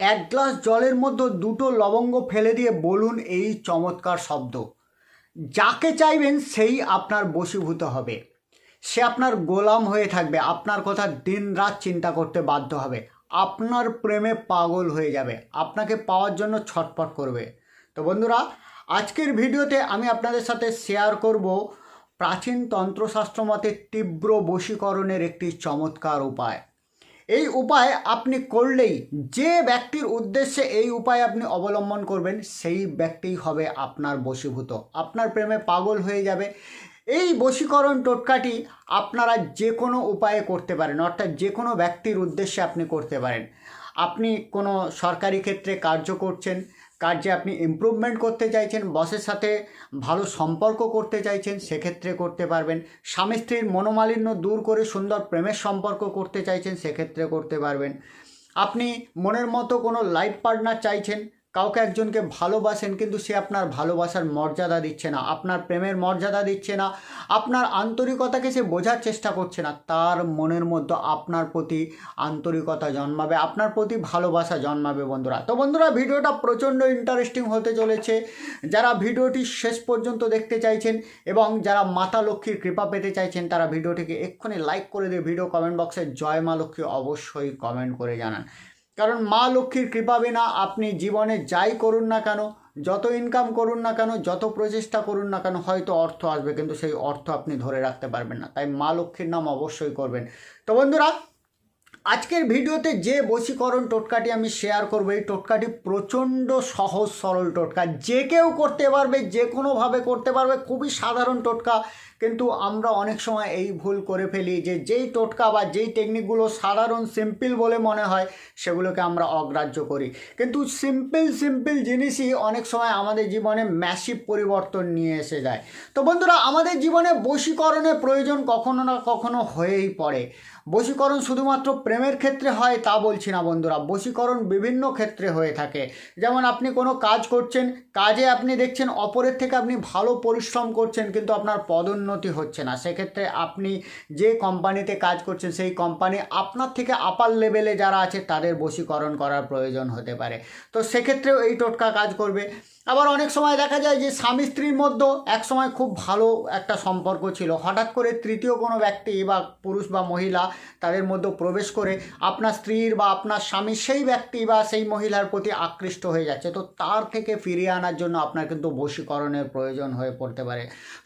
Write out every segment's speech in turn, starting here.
এক গ্লাস জলের মধ্যে দুটো লবঙ্গ ফেলে দিয়ে বলুন এই চমৎকার শব্দ। যাকে চাইবেন সেই আপনার বশীভূত হবে। সে আপনার গোলাম হয়ে থাকবে। আপনার কথা দিন রাত চিন্তা করতে বাধ্য হবে। আপনার প্রেমে পাগল হয়ে যাবে। আপনাকে পাওয়ার জন্য ছটপট করবে। তো বন্ধুরা, আজকের ভিডিওতে আমি আপনাদের সাথে শেয়ার করব প্রাচীন তন্ত্রশাস্ত্র মতে তীব্র বশীকরণের একটি চমৎকার উপায়। এই উপায় আপনি করলেই যে ব্যক্তির উদ্দেশ্যে এই উপায় আপনি অবলম্বন করবেন, সেই ব্যক্তিই হবে আপনার বশীভূত। আপনার প্রেমে পাগল হয়ে যাবে। এই বশীকরণ টোটকাটি আপনারা যে কোনো উপায়ে করতে পারেন, অর্থাৎ যে কোনো ব্যক্তির উদ্দেশ্যে আপনি করতে পারেন। আপনি কোনো সরকারি ক্ষেত্রে কার্য করছেন কার্যে আপনি ইম্প্রুভমেন্ট করতে চাইছেন বসের সাথে ভালো সম্পর্ক করতে চাইছেন, সেক্ষেত্রে করতে পারবেন। স্বামী স্ত্রীর মনোমালিন্য দূর করে সুন্দর প্রেমের সম্পর্ক করতে চাইছেন, সেক্ষেত্রে করতে পারবেন। আপনি মনের মতো কোনো লাইফ পার্টনার চাইছেন কাউকে একজনকে ভালোবাসেন, কিন্তু সে আপনার ভালোবাসার মর্যাদা দিচ্ছে না, আপনার প্রেমের মর্যাদা দিচ্ছে না, আপনার আন্তরিকতাকে সে বোঝার চেষ্টা করছে না, তার মনের মধ্যে আপনার প্রতি আন্তরিকতা জন্মাবে, আপনার প্রতি ভালোবাসা জন্মাবে বন্ধুরা। তো বন্ধুরা, ভিডিওটা প্রচণ্ড ইন্টারেস্টিং হতে চলেছে। যারা ভিডিওটি শেষ পর্যন্ত দেখতে চাইছেন এবং যারা মাতা লক্ষ্মীর কৃপা পেতে চাইছেন, তারা ভিডিওটিকে এক্ষুনি লাইক করে দিয়ে ভিডিও কমেন্ট বক্সে জয় মা লক্ষ্মী অবশ্যই কমেন্ট করে জানান। কারণ মা লক্ষ্মীর কৃপা বিনা আপনি জীবনে যাই করুন না কেন, যত ইনকাম করুন না কেন, যত প্রচেষ্টা করুন না কেন, হয়তো অর্থ আসবে, কিন্তু সেই অর্থ আপনি ধরে রাখতে পারবেন না। তাই মা লক্ষ্মীর নাম অবশ্যই করবেন। তো বন্ধুরা আজকের ভিডিওতে যে বশীকরণ টোটকাটি আমি শেয়ার করব, এই টোটকাটি প্রচণ্ড সহজ, সরল টোটকা। যে কেউ করতে পারবে, যে কোনোভাবে করতে পারবে, খুবই সাধারণ টোটকা। কিন্তু আমরা অনেক সময় এই ভুল করে ফেলি যে যেই টোটকা বা যেই টেকনিকগুলো সাধারণ সিম্পল বলে মনে হয়, সেগুলোকে আমরা অগ্রাহ্য করি। কিন্তু সিম্পল সিম্পল জিনিসই অনেক সময় আমাদের জীবনে ম্যাসিভ পরিবর্তন নিয়ে এসে যায়। তো বন্ধুরা, আমাদের জীবনে বশীকরণের প্রয়োজন কখনো না কখনো হয়েই পড়ে। বশীকরণ শুধুমাত্র প্রেমের ক্ষেত্রে হয় তা বলছি না বন্ধুরা, বশীকরণ বিভিন্ন ক্ষেত্রে হয়ে থাকে। যেমন আপনি কোনো কাজ করছেন, কাজে আপনি দেখছেন অপরের থেকে আপনি ভালো পরিশ্রম করছেন কিন্তু আপনার পদোন্নতি হচ্ছে না। সেক্ষেত্রে আপনি যে কোম্পানিতে কাজ করছেন, সেই কোম্পানি আপনার থেকে আপার লেভেলে যারা আছে, তাদের বশীকরণ করার প্রয়োজন হতে পারে। তো সেক্ষেত্রেও এই টোটকা কাজ করবে। আবার অনেক সময় দেখা যায় যে স্বামী স্ত্রীর মধ্যেও এক সময় খুব ভালো একটা সম্পর্ক ছিল। হঠাৎ করে তৃতীয় কোনো ব্যক্তি বা পুরুষ বা মহিলা তাদের মধ্যে প্রবেশ করে আপনার স্ত্রীর বা আপনার স্বামী সেই ব্যক্তি বা সেই মহিলার প্রতি আকৃষ্ট হয়ে যাচ্ছে। তো তার থেকে ফিরিয়ে আনার জন্য আপনার কিন্তু বশীকরণের প্রয়োজন হয়ে পড়তে পারে।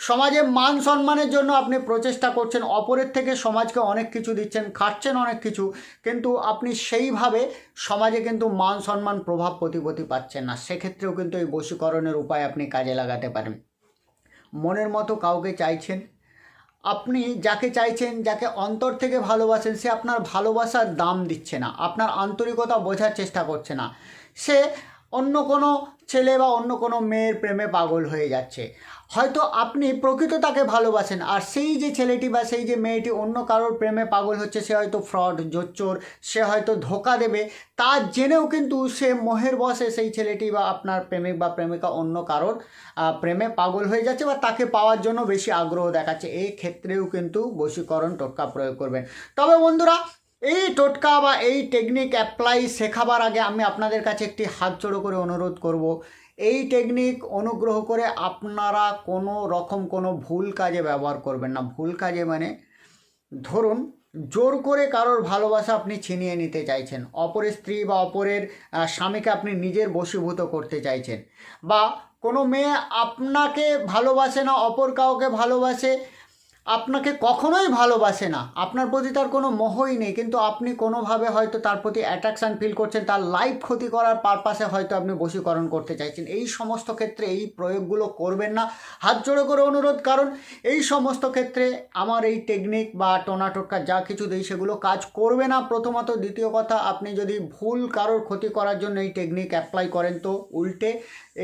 সমাজে মান সম্মানের জন্য আপনি প্রচেষ্টা করছেন, অপরের থেকে সমাজকে অনেক কিছু দিচ্ছেন খাচ্ছেন অনেক কিছু, কিন্তু আপনি সেইভাবে সমাজে কিন্তু মান সম্মান প্রভাব প্রতিপতি পাচ্ছেন না। সেক্ষেত্রেও কিন্তু এই বশীকরণের উপায় আপনি কাজে লাগাতে পারেন। মনের মতো কাউকে চাইছেন আপনি যাকে চাইছেন, যাকে অন্তর থেকে ভালোবাসেন, সে আপনার ভালোবাসার দাম দিচ্ছে না। আপনার আন্তরিকতা বোঝার চেষ্টা করছে না। সে অন্য কোনো ছেলে বা অন্য কোনো মেয়ের প্রেমে পাগল হয়ে যাচ্ছে। হয়তো আপনি প্রকৃত তাকে ভালোবাসেন, আর সেই যে ছেলেটি বা সেই যে মেয়েটি অন্য কারোর প্রেমে পাগল হচ্ছে, সে হয়তো ফ্রড, জোচ্চোর, সে হয়তো ধোকা দেবে, তা জেনেও কিন্তু সে মোহের বসে সেই ছেলেটি বা আপনার প্রেমিক বা প্রেমিকা অন্য কারোর প্রেমে পাগল হয়ে যাচ্ছে বা তাকে পাওয়ার জন্য বেশি আগ্রহ দেখাচ্ছে। এই ক্ষেত্রেও কিন্তু বশীকরণ টোটকা প্রয়োগ করবেন। তবে বন্ধুরা, এই টোটকা বা এই টেকনিক অ্যাপ্লাই শেখাবার আগে আমি আপনাদের কাছে একটি হাত জোড়ো করে অনুরোধ করব। এই টেকনিক অনুগ্রহ করে আপনারা কোনো রকম কোনো ভুল কাজে ব্যবহার করবেন না। ভুল কাজে মানে ধরুন, জোর করে কারোর ভালোবাসা আপনি ছিনিয়ে নিতে চাইছেন, অপরের স্ত্রী বা অপরের স্বামীকে আপনি নিজের বশীভূত করতে চাইছেন বা কোনো মেয়ে আপনাকে ভালোবাসে না, অপর কাউকে ভালোবাসে আপনাকে কখনোই ভালোবাসে না। আপনার প্রতি তার কোনো মোহই নেই, কিন্তু আপনি কোনোভাবে হয়তো তার প্রতি অ্যাট্রাকশান ফিল করছেন, তার লাইফ ক্ষতি করার পারপাসে হয়তো আপনি বশীকরণ করতে চাইছেন। এই সমস্ত ক্ষেত্রে এই প্রয়োগগুলো করবেন না। হাত জোড়ো করে অনুরোধ, কারণ এই সমস্ত ক্ষেত্রে আমার এই টেকনিক বা টোনা টোটকা যা কিছু দিই সেগুলো কাজ করবে না। প্রথমত দ্বিতীয় কথা, আপনি যদি ভুল কারোর ক্ষতি করার জন্য এই টেকনিক অ্যাপ্লাই করেন, তো উল্টে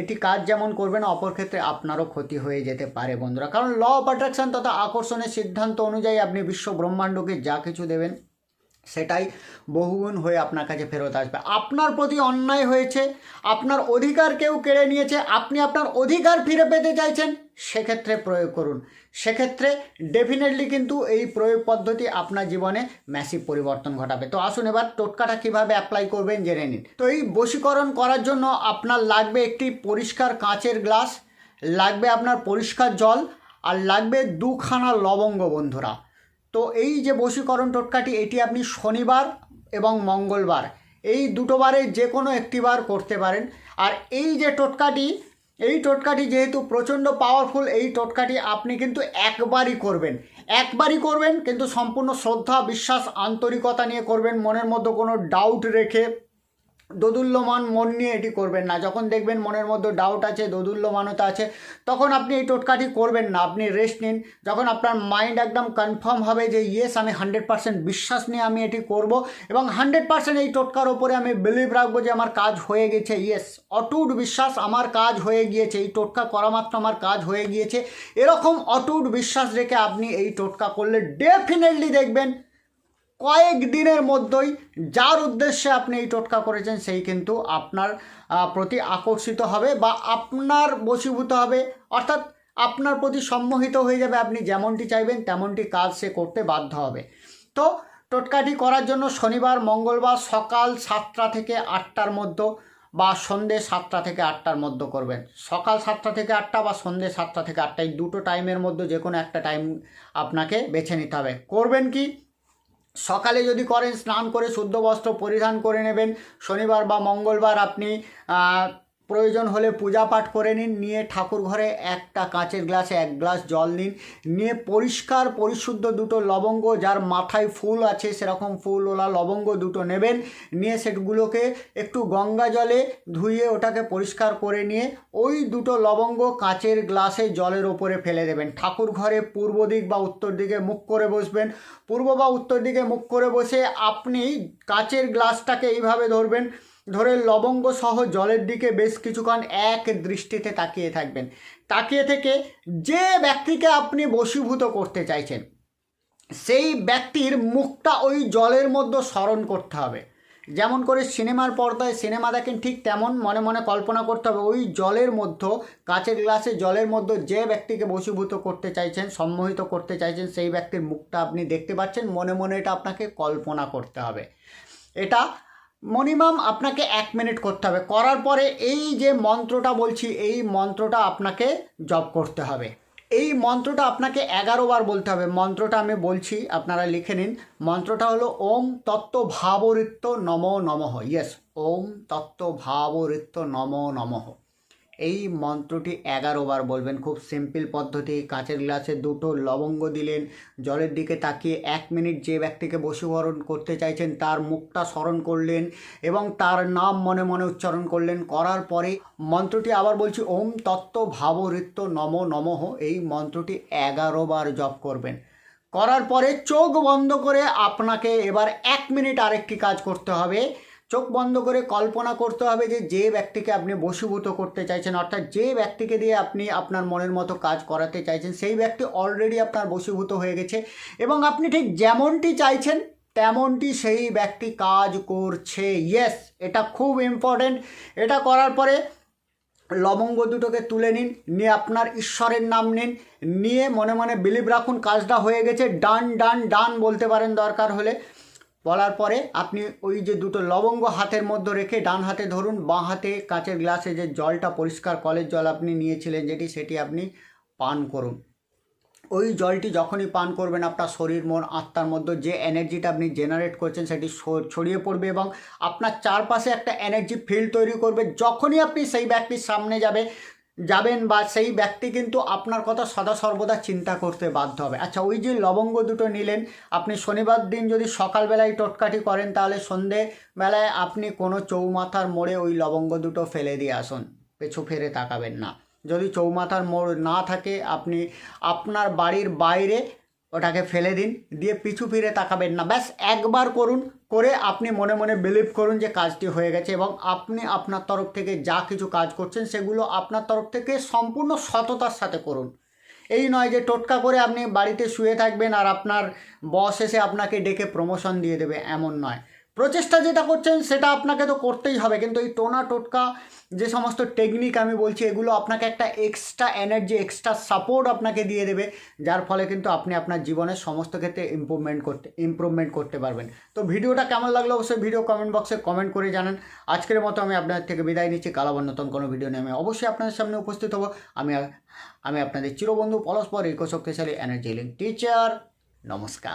এটি কাজ যেমন করবে না, অপর ক্ষেত্রে আপনারও ক্ষতি হয়ে যেতে পারে বন্ধুরা। কারণ ল অফ অ্যাট্রাকশন তথা আকর্ষণের সিদ্ধান্ত অনুযায়ী আপনি বিশ্ব ব্রহ্মাণ্ডকে যা কিছু দেবেন, সেটাই বহুগুণ হয়ে আপনার কাছে ফেরত আসবে। আপনার প্রতি অন্যায় হয়েছে, আপনার অধিকার কেউ কেড়ে নিয়েছে, আপনি আপনার অধিকার ফিরে পেতে চাইছেন, সেক্ষেত্রে প্রয়োগ করুন। সেক্ষেত্রে ডেফিনেটলি কিন্তু এই প্রয়োগ পদ্ধতি আপনার জীবনে ম্যাসিভ পরিবর্তন ঘটাবে। তো আসুন এবার টোটকাটা কীভাবে অ্যাপ্লাই করবেন জেনে নিন। তো এই বশীকরণ করার জন্য আপনার লাগবে একটি পরিষ্কার কাঁচের গ্লাস, লাগবে আপনার পরিষ্কার জল আর লাগবে দুখানা লবঙ্গ, বন্ধুরা। তো এই যে বশীকরণ টোটকাটি, এটি আপনি শনিবার এবং মঙ্গলবার, এই দুটো বারে যে কোনো একটি বার করতে পারেন। আর এই যে টোটকাটি, এই টোটকাটি যেহেতু প্রচণ্ড পাওয়ারফুল এই টোটকাটি আপনি কিন্তু একবারই করবেন। একবারই করবেন, কিন্তু সম্পূর্ণ শ্রদ্ধা, বিশ্বাস, আন্তরিকতা নিয়ে করবেন। মনের মধ্যে কোনো ডাউট রেখে দোদুল্যমান মন নিয়ে এটি করবেন না। যখন দেখবেন মনের মধ্যে ডাউট আছে, দোদুল্যমানতা আছে, তখন আপনি এই টোটকাটি করবেন না। আপনি রেস্ট নিন। যখন আপনার মাইন্ড একদম কনফার্ম হবে যে ইয়েস আমি হান্ড্রেড পার্সেন্ট বিশ্বাস নিয়ে আমি এটি করব। এবং হান্ড্রেড পার্সেন্ট এই টোটকার ওপরে আমি বিলিভ রাখব যে, আমার কাজ হয়ে গেছে। ইয়েস অটুট বিশ্বাস আমার কাজ হয়ে গিয়েছে। এই টোটকা করা মাত্র আমার কাজ হয়ে গিয়েছে। এরকম অটুট বিশ্বাস রেখে আপনি এই টোটকা করলে ডেফিনেটলি দেখবেন কয়েক দিনের মধ্যেই যার উদ্দেশ্যে আপনি এই টোটকা করেছেন সেই কিন্তু আপনার প্রতি আকর্ষিত হবে বা আপনার বশীভূত হবে। অর্থাৎ আপনার প্রতি সম্মোহিত হয়ে যাবে। আপনি যেমনটি চাইবেন তেমনটি কাজ সে করতে বাধ্য হবে। তো টোটকাটি করার জন্য শনিবার, মঙ্গলবার সকাল সাতটা থেকে আটটার মধ্যে বা সন্ধে সাতটা থেকে আটটার মধ্যে করবেন। সকাল সাতটা থেকে আটটা বা সন্ধে সাতটা থেকে আটটা এই দুটো টাইমের মধ্যে যে কোনো একটা টাইম আপনাকে বেছে নিতে হবে। করবেন কি? সকালে যদি করেন স্নান করে শুদ্ধ বস্ত্র পরিধান করে নেবেন। শনিবার বা মঙ্গলবার আপনি প্রয়োজন হলে পূজা পাঠ করে নিন, নিয়ে ঠাকুর ঘরে একটা কাঁচের গ্লাসে এক গ্লাস জল নিন, নিয়ে পরিষ্কার পরিশুদ্ধ দুটো লবঙ্গ যার মাথায় ফুল আছে সেরকম ফুল ওলা লবঙ্গ দুটো নেবেন, নিয়ে সেগুলোকে একটু গঙ্গা জলে ধুয়ে ওটাকে পরিষ্কার করে নিয়ে ওই দুটো লবঙ্গ কাঁচের গ্লাসে জলের ওপরে ফেলে দেবেন। ঠাকুর ঘরে পূর্ব দিক বা উত্তর দিকে মুখ করে বসবেন। পূর্ব বা উত্তর দিকে মুখ করে বসে আপনি কাঁচের গ্লাসটাকে এইভাবে ধরবেন ধরে লবঙ্গ সহ জলের দিকে বেশ কিছুক্ষণ এক দৃষ্টিতে তাকিয়ে থাকবেন। তাকিয়ে থেকে যে ব্যক্তিকে আপনি বশীভূত করতে চাইছেন, সেই ব্যক্তির মুখটা ওই জলের মধ্যে স্মরণ করতে হবে। যেমন করে সিনেমার পর্দায় সিনেমা দেখেন ঠিক তেমন মনে মনে কল্পনা করতে হবে, ওই জলের মধ্যে, কাঁচের গ্লাসে জলের মধ্যে যে ব্যক্তিকে বশীভূত করতে চাইছেন, সম্মোহিত করতে চাইছেন, সেই ব্যক্তির মুখটা আপনি দেখতে পাচ্ছেন, মনে মনে এটা আপনাকে কল্পনা করতে হবে। এটা মিনিমাম আপনাকে এক মিনিট করতে হবে। করার পরে এই যে মন্ত্রটা বলছি, এই মন্ত্রটা আপনাকে জপ করতে হবে। এই মন্ত্রটা আপনাকে এগারো বার বলতে হবে। মন্ত্রটা আমি বলছি, আপনারা লিখে নিন। মন্ত্রটা হলো, ওম তত্ত্ব ভাবরিত্য নম নমঃ। ইয়েস ওম তত্ত্ব ভাবরিত্য নম নমঃ। এই মন্ত্রটি এগারো বার বলবেন। খুব সিম্পল পদ্ধতি। কাঁচের গ্লাসে দুটো লবঙ্গ দিলেন। জলের দিকে তাকিয়ে এক মিনিট যে ব্যক্তিকে বশীকরণ করতে চাইছেন, তার মুখটা স্মরণ করলেন এবং তার নাম মনে মনে উচ্চারণ করলেন। করার পরে মন্ত্রটি আবার বলছি, ওম তত্ত্ব ভাবরিত্য নম নমঃ। এই মন্ত্রটি এগারো বার জপ করবেন। করার পরে চোখ বন্ধ করে আপনাকে এবার এক মিনিট আরেকটি কাজ করতে হবে। চোখ বন্ধ করে কল্পনা করতে হবে যে যে ব্যক্তিকে আপনি বশীভূত করতে চাইছেন, অর্থাৎ যে ব্যক্তিকে দিয়ে আপনি আপনার মনের মতো কাজ করাতে চাইছেন, সেই ব্যক্তি অলরেডি আপনার বশীভূত হয়ে গেছে। এবং আপনি ঠিক যেমনটি চাইছেন, তেমনটি সেই ব্যক্তি কাজ করছে। ইয়েস এটা খুব ইম্পর্টেন্ট এটা করার পরে লবঙ্গ দুটোকে তুলে নিন, নিয়ে আপনার ঈশ্বরের নাম নিন, নিয়ে মনে মনে বিলিভ রাখুন, কাজটা হয়ে গেছে ডান ডান ডান বলতে পারেন দরকার হলে। বলার পরে আপনি ওই যে দুটো লবঙ্গ হাতের মধ্যে রেখে ডান হাতে ধরুন, বাঁ হাতে কাঁচের গ্লাসে যে জলটা পরিষ্কার কলের জল আপনি নিয়েছিলেন যেটি, সেটি আপনি পান করুন। ওই জলটি যখনই পান করবেন, আপনার শরীর, মন, আত্মার মধ্যে যে এনার্জিটা আপনি জেনারেট করছেন, সেটি ছড়িয়ে পড়বে এবং আপনার চারপাশে একটা এনার্জি ফিল্ড তৈরি করবে। যখনই আপনি সেই ব্যক্তির সামনে যাবে যাবেন বা সেই ব্যক্তি কিন্তু আপনার কথা সদা সর্বদা চিন্তা করতে বাধ্য হবে। আচ্ছা ওই যে লবঙ্গ দুটো নিলেন, আপনি শনিবার দিন যদি সকালবেলায় টোটকাটি করেন, তাহলে সন্ধেবেলায় আপনি কোনো চৌমাথার মোড়ে ওই লবঙ্গ দুটো ফেলে দিয়ে আসুন। পেছু ফেরে তাকাবেন না। যদি চৌমাথার মোড় না থাকে, আপনি আপনার বাড়ির বাইরে ওটাকে ফেলে দিন, দিয়ে পিছু ফিরে তাকাবেন না। ব্যাস, একবার করুন, করে আপনি মনে মনে বিলিভ করুন যে কাজটি হয়ে গেছে এবং আপনি আপনার তরফ থেকে যা কিছু কাজ করছেন সেগুলো আপনার তরফ থেকে সম্পূর্ণ সততার সাথে করুন। এই নয় যে টোটকা করে আপনি বাড়িতে শুয়ে থাকবেন আর আপনার বস এসে আপনাকে ডেকে প্রমোশন দিয়ে দেবে, এমন নয়। প্রচেষ্টা যেটা করছেন, সেটা আপনাকে তো করতেই হবে। কিন্তু এই টোনা টোটকা যে সমস্ত টেকনিক আমি বলছি, এগুলো আপনাকে একটা এক্সট্রা এনার্জি এক্সট্রা সাপোর্ট আপনাকে দিয়ে দেবে, যার ফলে কিন্তু আপনি আপনার জীবনের সমস্ত ক্ষেত্রে ইম্প্রুভমেন্ট করতে ইম্প্রুভমেন্ট করতে পারবেন। তো ভিডিওটা কেমন লাগল অবশ্যই ভিডিও কমেন্ট বক্সে কমেন্ট করে জানান। আজকের মতো আমি আপনাদের থেকে বিদায় নিচ্ছি। কালাবার নতুন কোনো ভিডিও নিয়ে আমি অবশ্যই আপনাদের সামনে উপস্থিত হব। আমি আমি আপনাদের চিরবন্ধু পরস্পর ইকো শক্তিশালী এনার্জি লিঙ্ক টিচার নমস্কার।